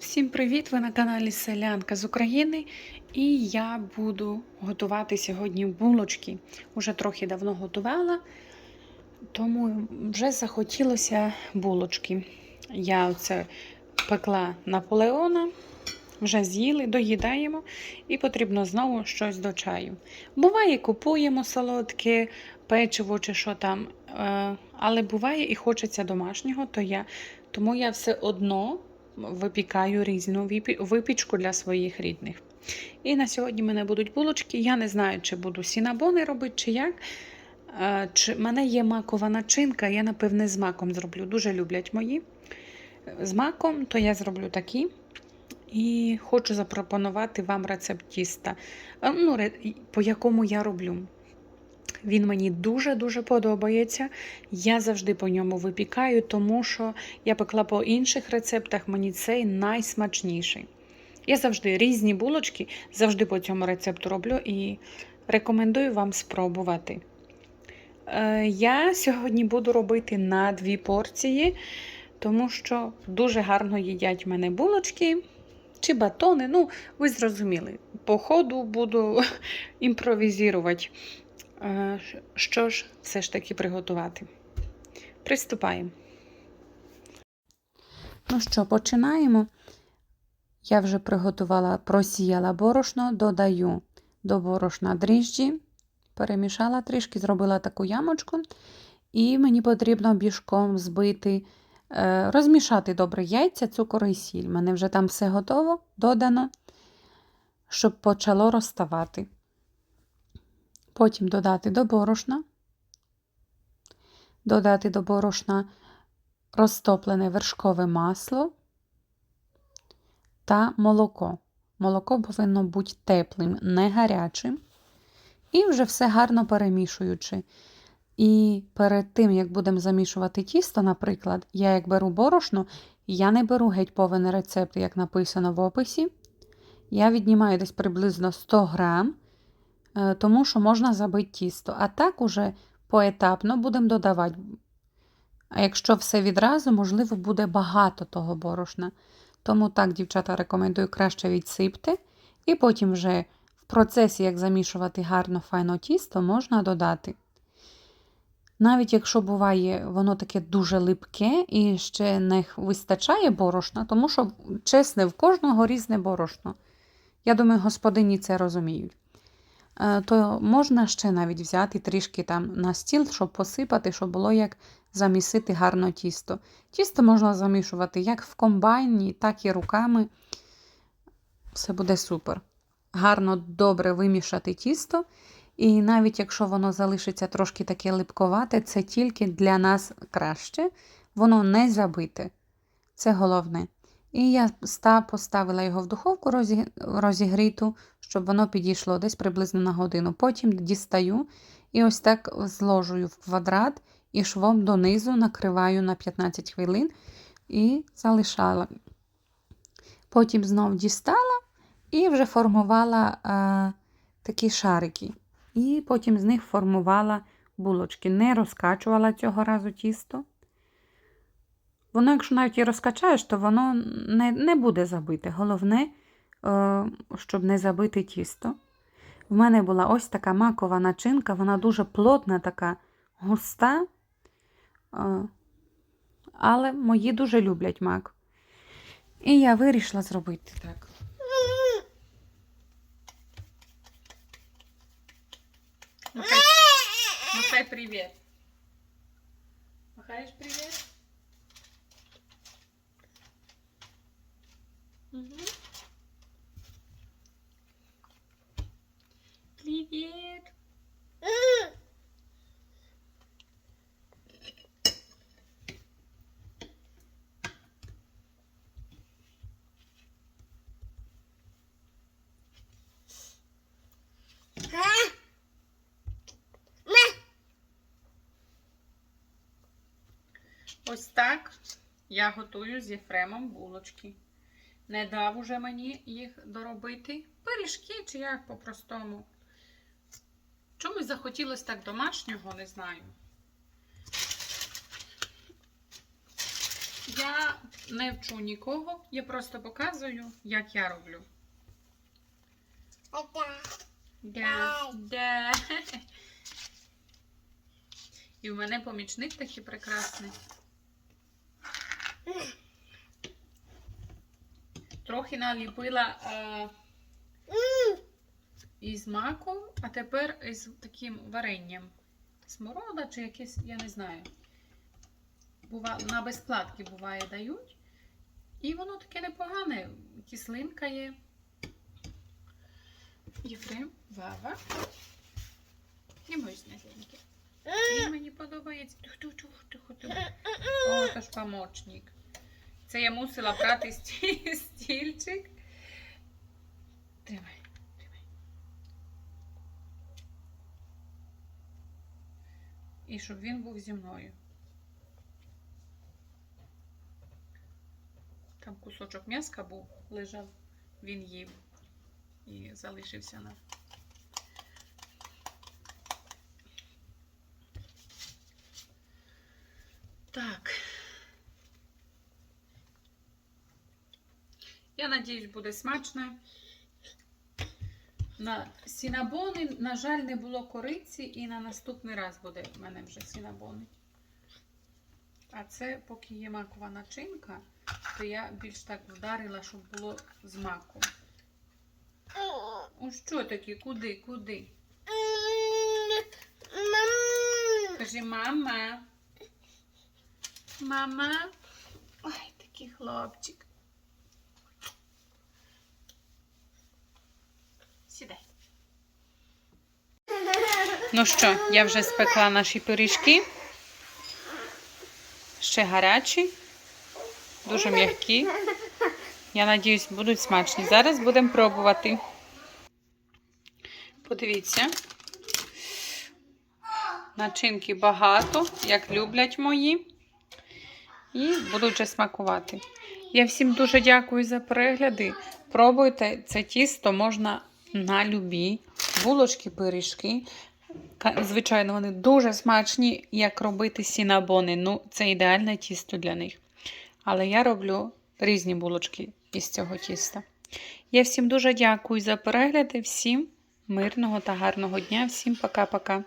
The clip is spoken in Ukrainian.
Всім привіт! Ви на каналі Селянка з України. І я буду готувати сьогодні булочки. Уже трохи давно готувала, тому вже захотілося булочки. Я оце пекла Наполеона, вже з'їли, доїдаємо, і потрібно знову щось до чаю. Буває, купуємо солодке, печиво чи що там, е, але буває і хочеться домашнього, то я, тому я все одно випікаю різну випічку для своїх рідних. І на сьогодні в мене будуть булочки. Я не знаю, чи буду сінабони робити, чи як. Чи мене є макова начинка, я, напевне, з маком зроблю. Дуже люблять мої. З маком, то я зроблю такі. І хочу запропонувати вам рецепт тіста, ну, по якому я роблю. Він мені дуже-дуже подобається. Я завжди по ньому випікаю, тому що я пекла по інших рецептах, мені цей найсмачніший. Я завжди різні булочки, завжди по цьому рецепту роблю і рекомендую вам спробувати. Е, Я сьогодні буду робити на дві порції, тому що дуже гарно їдять в мене булочки чи батони. Ну, ви зрозуміли. По ходу буду імпровізувати. Що ж все ж таки приготувати? Приступаємо. Ну що, починаємо. Я вже приготувала, просіяла борошно, додаю до борошна дріжджі, перемішала трішки, зробила таку ямочку. І мені потрібно бішком збити, е, розмішати добре яйця, цукор і сіль. У мене вже там все готово, додано, щоб почало розставати. Потім додати до борошна, додати до борошна розтоплене вершкове масло та молоко. Молоко повинно бути теплим, не гарячим. І вже все гарно перемішуючи. І перед тим, як будемо замішувати тісто, наприклад, я як беру борошно, я не беру геть повний рецепт, як написано в описі. Я віднімаю десь приблизно 100 грам, тому що можна забити тісто. А так уже поетапно будемо додавати. А якщо все відразу, можливо, буде багато того борошна. Тому так, дівчата, рекомендую краще відсипте. І потім вже в процесі, як замішувати гарно файно тісто, можна додати. Навіть якщо буває воно таке дуже липке і ще не вистачає борошна, тому що, чесне, в кожного різне борошно. Я думаю, господині це розуміють. Е, То можна ще навіть взяти трішки там на стіл, щоб посипати, щоб було як замісити гарно тісто. Тісто можна замішувати як в комбайні, так і руками. Все буде супер. Гарно добре вимішати тісто. І навіть якщо воно залишиться трошки таке липковате, це тільки для нас краще. Воно не забите. Це головне. І я поставила його в духовку розігріту, щоб воно підійшло десь приблизно на годину. Потім дістаю і ось так зложую в квадрат і швом донизу накриваю на 15 хвилин і залишала. Потім знов дістала і вже формувала а, такі шарики. І потім з них формувала булочки. Не розкачувала цього разу тісто. Воно, якщо навіть і розкачаєш, то воно не, не буде забите. Головне, е, щоб не забити тісто. В мене була ось така макова начинка, вона дуже плотна, така густа. Е, але мої дуже люблять мак. І я вирішила зробити так. Махай, махай привіт. Махаєш привіт? Привіт. Ось так я готую з Єфремом булочки. Не дав уже мені їх доробити. Пиріжки чи як по-простому. Чомусь захотілося так домашнього, не знаю. Я не вчу нікого, я просто показую, як я роблю. Да, да. І в мене помічник такий прекрасний. Трохи наліпила е, із маком, а тепер із таким варенням. Сморода чи якесь, я не знаю. Бува, на безплатки буває дають. І воно таке непогане. Кислинка є. Єфрем, Вава. Мої снежинки. Він мені подобається. О, це ж помощник. Це я мусила брати сті- стільчик. Тримай, тримай. І щоб він був зі мною. Там кусочок м'яска був, лежав, він їв і залишився на. Так. Я надіюсь, буде смачно. На сінабони, на жаль, не було кориці, і на наступний раз буде в мене вже сінабони. А це, поки є макова начинка, то я більш так вдарила, щоб було з маком. О, що таке? Куди? Куди? Кажи, мама. Мама. Ой, такий хлопчик. Ну що, я вже спекла наші пиріжки. Ще гарячі, дуже м'які. Я надіюсь, будуть смачні. Зараз будемо пробувати. Подивіться. Начинки багато, як люблять мої. І будуть вже смакувати. Я всім дуже дякую за перегляди. Пробуйте це тісто можна на любі булочки, пиріжки. Звичайно, вони дуже смачні, як робити сінабони. Ну, це ідеальне тісто для них. Але я роблю різні булочки із цього тіста. Я всім дуже дякую за перегляди. Всім мирного та гарного дня. Всім пока-пока.